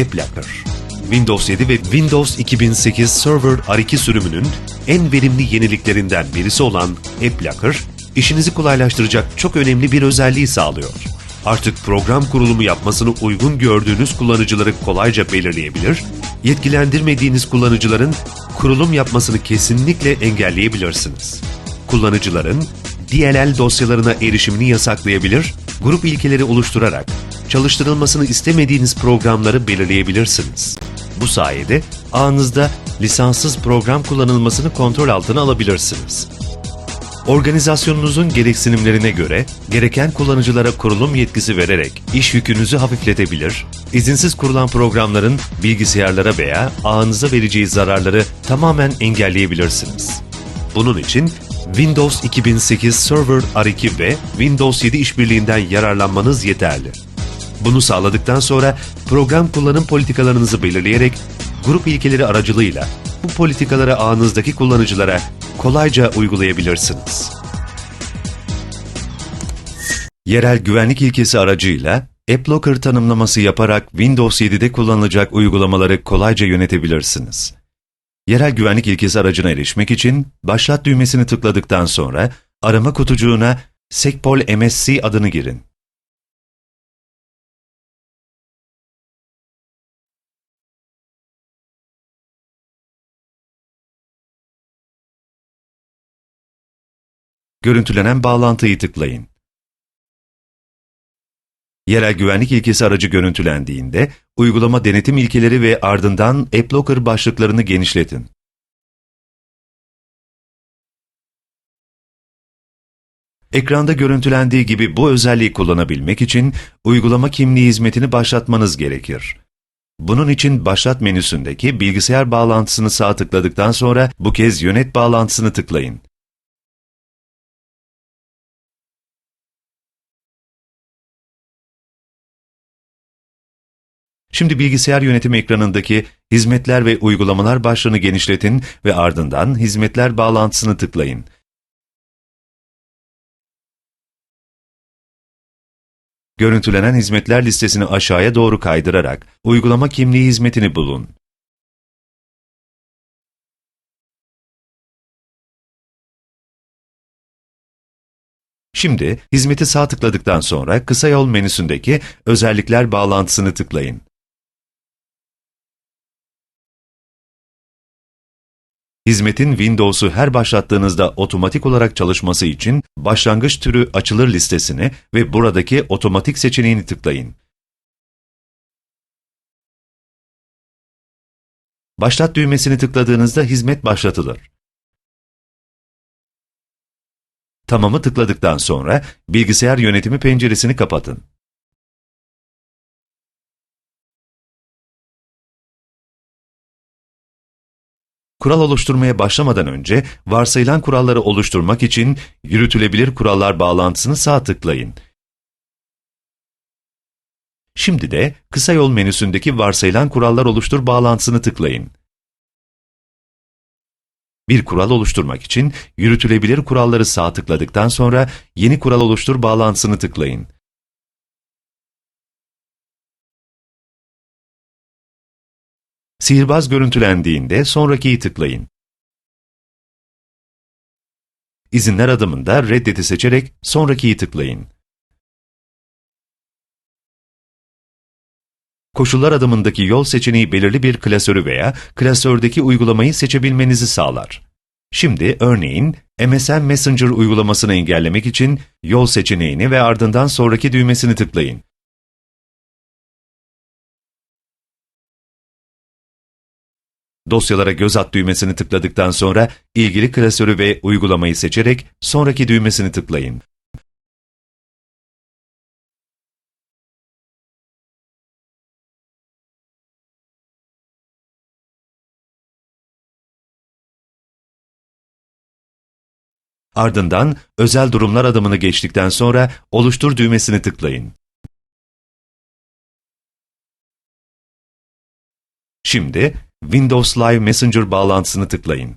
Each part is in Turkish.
AppLocker. Windows 7 ve Windows 2008 Server R2 sürümünün en verimli yeniliklerinden birisi olan AppLocker, işinizi kolaylaştıracak çok önemli bir özelliği sağlıyor. Artık program kurulumu yapmasını uygun gördüğünüz kullanıcıları kolayca belirleyebilir, yetkilendirmediğiniz kullanıcıların kurulum yapmasını kesinlikle engelleyebilirsiniz. Kullanıcıların DLL dosyalarına erişimini yasaklayabilir, grup ilkeleri oluşturarak çalıştırılmasını istemediğiniz programları belirleyebilirsiniz. Bu sayede ağınızda lisanssız program kullanılmasını kontrol altına alabilirsiniz. Organizasyonunuzun gereksinimlerine göre gereken kullanıcılara kurulum yetkisi vererek iş yükünüzü hafifletebilir, izinsiz kurulan programların bilgisayarlara veya ağınıza vereceği zararları tamamen engelleyebilirsiniz. Bunun için Windows 2008 Server R2 ve Windows 7 işbirliğinden yararlanmanız yeterli. Bunu sağladıktan sonra program kullanım politikalarınızı belirleyerek grup ilkeleri aracılığıyla bu politikaları ağınızdaki kullanıcılara kolayca uygulayabilirsiniz. Yerel güvenlik ilkesi aracıyla AppLocker tanımlaması yaparak Windows 7'de kullanılacak uygulamaları kolayca yönetebilirsiniz. Yerel güvenlik ilkesi aracına erişmek için Başlat düğmesini tıkladıktan sonra arama kutucuğuna Sekpol MSC adını girin. Görüntülenen bağlantıyı tıklayın. Yerel güvenlik ilkesi aracı görüntülendiğinde, uygulama denetim ilkeleri ve ardından AppLocker başlıklarını genişletin. Ekranda görüntülendiği gibi bu özelliği kullanabilmek için uygulama kimliği hizmetini başlatmanız gerekir. Bunun için Başlat menüsündeki bilgisayar bağlantısını sağ tıkladıktan sonra bu kez Yönet bağlantısını tıklayın. Şimdi bilgisayar yönetimi ekranındaki Hizmetler ve Uygulamalar başlığını genişletin ve ardından Hizmetler bağlantısını tıklayın. Görüntülenen hizmetler listesini aşağıya doğru kaydırarak uygulama kimliği hizmetini bulun. Şimdi hizmeti sağ tıkladıktan sonra kısa yol menüsündeki özellikler bağlantısını tıklayın. Hizmetin Windows'u her başlattığınızda otomatik olarak çalışması için başlangıç türü açılır listesini ve buradaki otomatik seçeneğini tıklayın. Başlat düğmesini tıkladığınızda hizmet başlatılır. Tamamı tıkladıktan sonra bilgisayar yönetimi penceresini kapatın. Kural oluşturmaya başlamadan önce varsayılan kuralları oluşturmak için yürütülebilir kurallar bağlantısını sağ tıklayın. Şimdi de kısa yol menüsündeki varsayılan kurallar oluştur bağlantısını tıklayın. Bir kural oluşturmak için yürütülebilir kuralları sağ tıkladıktan sonra yeni kural oluştur bağlantısını tıklayın. Sihirbaz görüntülendiğinde sonrakiyi tıklayın. İzinler adımında reddeti seçerek sonrakiyi tıklayın. Koşullar adımındaki yol seçeneği belirli bir klasörü veya klasördeki uygulamayı seçebilmenizi sağlar. Şimdi örneğin MSN Messenger uygulamasını engellemek için yol seçeneğini ve ardından sonraki düğmesini tıklayın. Dosyalara göz at düğmesini tıkladıktan sonra ilgili klasörü ve uygulamayı seçerek sonraki düğmesini tıklayın. Ardından özel durumlar adımını geçtikten sonra oluştur düğmesini tıklayın. Şimdi Windows Live Messenger bağlantısını tıklayın.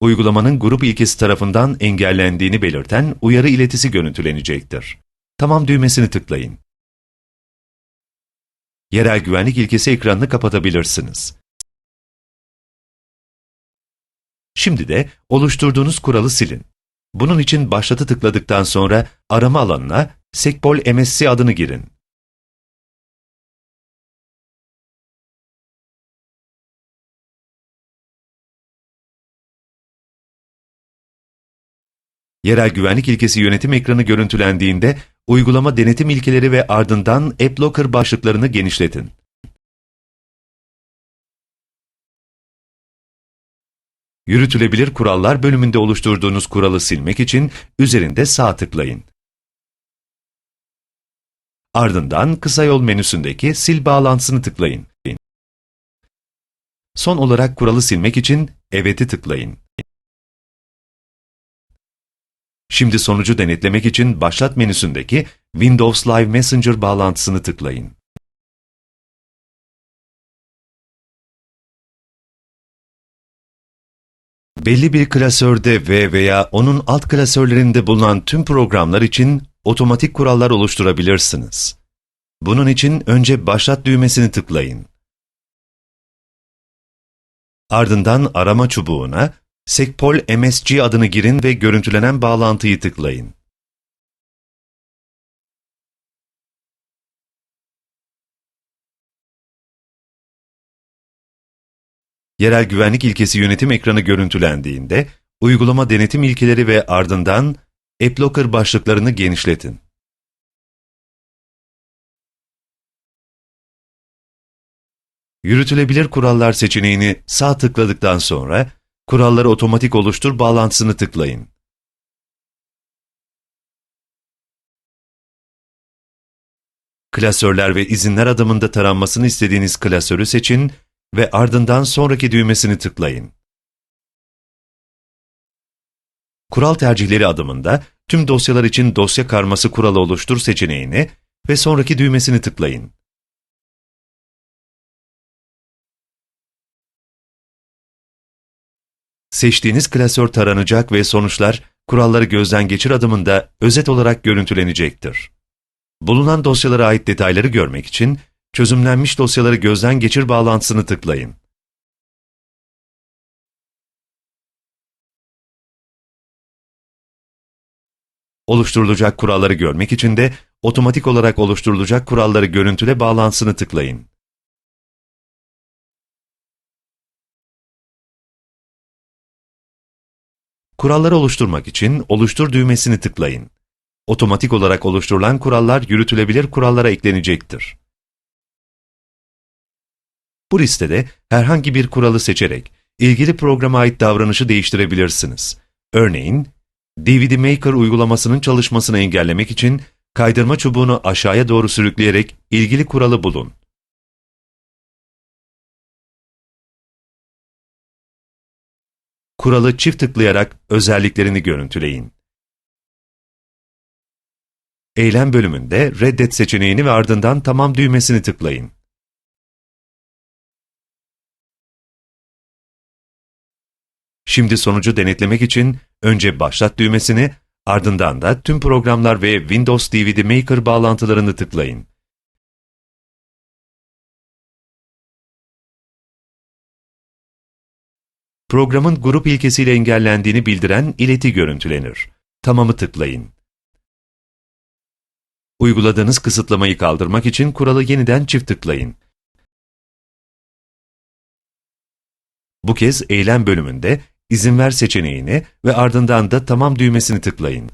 uygulamanın grup ilkesi tarafından engellendiğini belirten uyarı iletisi görüntülenecektir. Tamam düğmesini tıklayın. Yerel güvenlik ilkesi ekranını kapatabilirsiniz. Şimdi de oluşturduğunuz kuralı silin. Bunun için başlatı tıkladıktan sonra arama alanına Sekpol MSC adını girin. Yerel güvenlik ilkesi yönetim ekranı görüntülendiğinde uygulama denetim ilkeleri ve ardından AppLocker başlıklarını genişletin. Yürütülebilir kurallar bölümünde oluşturduğunuz kuralı silmek için üzerinde sağ tıklayın. Ardından kısa yol menüsündeki sil bağlantısını tıklayın. Son olarak kuralı silmek için evet'i tıklayın. Şimdi sonucu denetlemek için Başlat menüsündeki Windows Live Messenger bağlantısını tıklayın. Belli bir klasörde ve veya onun alt klasörlerinde bulunan tüm programlar için otomatik kurallar oluşturabilirsiniz. Bunun için önce Başlat düğmesini tıklayın. Ardından arama çubuğuna Sekpol MSG adını girin ve görüntülenen bağlantıyı tıklayın. Yerel güvenlik ilkesi yönetim ekranı görüntülendiğinde, uygulama denetim ilkeleri ve ardından AppLocker başlıklarını genişletin. Yürütülebilir kurallar seçeneğini sağ tıkladıktan sonra, Kuralları otomatik oluştur bağlantısını tıklayın. Klasörler ve izinler adımında taranmasını istediğiniz klasörü seçin ve ardından sonraki düğmesini tıklayın. Kural tercihleri adımında tüm dosyalar için dosya karması kuralı oluştur seçeneğini ve sonraki düğmesini tıklayın. Seçtiğiniz klasör taranacak ve sonuçlar kuralları gözden geçir adımında özet olarak görüntülenecektir. Bulunan dosyalara ait detayları görmek için çözümlenmiş dosyaları gözden geçir bağlantısını tıklayın. Oluşturulacak kuralları görmek için de otomatik olarak oluşturulacak kuralları görüntüle bağlantısını tıklayın. Kuralları oluşturmak için Oluştur düğmesini tıklayın. Otomatik olarak oluşturulan kurallar yürütülebilir kurallara eklenecektir. Bu listede herhangi bir kuralı seçerek ilgili programa ait davranışı değiştirebilirsiniz. Örneğin, DVD Maker uygulamasının çalışmasını engellemek için kaydırma çubuğunu aşağıya doğru sürükleyerek ilgili kuralı bulun. Kuralı çift tıklayarak özelliklerini görüntüleyin. Eylem bölümünde reddet seçeneğini ve ardından tamam düğmesini tıklayın. Şimdi sonucu denetlemek için önce başlat düğmesini, ardından da tüm programlar ve Windows DVD Maker bağlantılarını tıklayın. programın grup ilkesiyle engellendiğini bildiren ileti görüntülenir. Tamamı tıklayın. Uyguladığınız kısıtlamayı kaldırmak için kuralı yeniden çift tıklayın. Bu kez eylem bölümünde izin ver seçeneğini ve ardından da tamam düğmesini tıklayın.